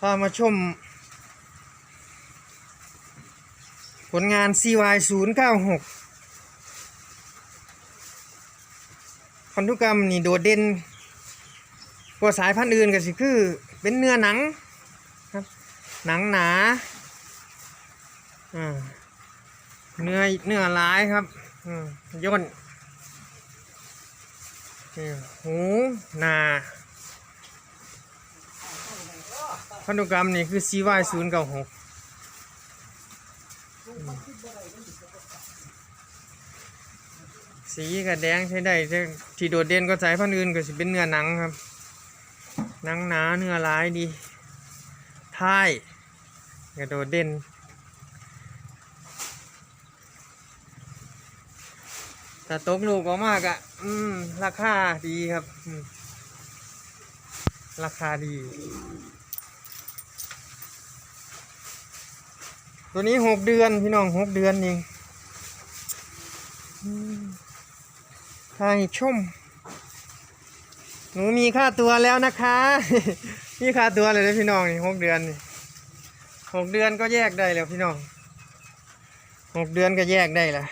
พามาชม ผลงาน CY 0 9 6พันธุกรรมนี่โดดเด่นกว่าสายพันธุ์อื่นก็สิคือ เป็นเนื้อหนังครับหนังหนาเนื้อเนื้อร้ายครับย่นหูหนา พันธุกรรมนี่คือ CY 0 9 6สีกับแดงใช้ได้แต่ที่โดดเด่นก็สายพันธุ์อื่นก็สิเป็นเนื้อหนังครับ หนังหนาเนื้อลายดีท้ายก็โดดเด่นถ้าตกลูกออกมากอะอืม ราคาดีครับ ราคาดี ตัวนี้หกเดือนพี่น้องหกเดือนเองทางชม หนูมีค่าตัวแล้วนะคะ มีค่าตัวเลยนะพี่น้องนี่หกเดือนนี่หกเดือนก็แยกได้แล้วพี่น้องหกเดือนก็แยกได้ล้ว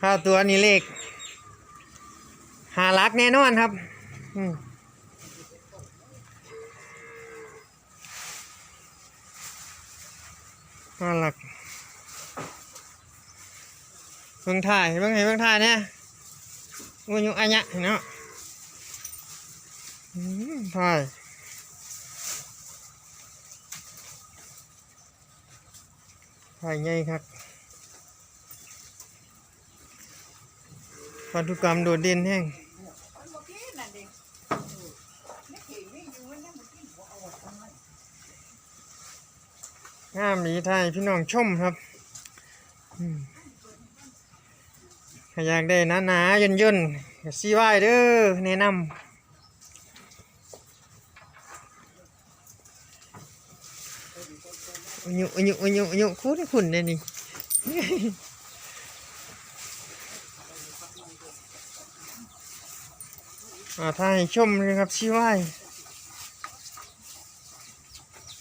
ค่าตัวนี่เลขหาลักแน่นอนครับ อืม น่ารักเบิ่งถ่ายเบิ่งให้เบิ่งถ่ายเนี่ยงูยุอันยะเห็นเนาะถ่ายถ่ายใหญ่ครับพันธุกรรมโดดเด่นแห้ง งามดีถ่ายพี่น้องชมครับอืมถ้าอยากได้หนาหนาๆย่นย่นซีไว้เด้อแนะนำอุยุอุยุอุยุอุยุคุ้นคุ้นเลยนี่อ่าถ่ายชมเลยครับซีไว้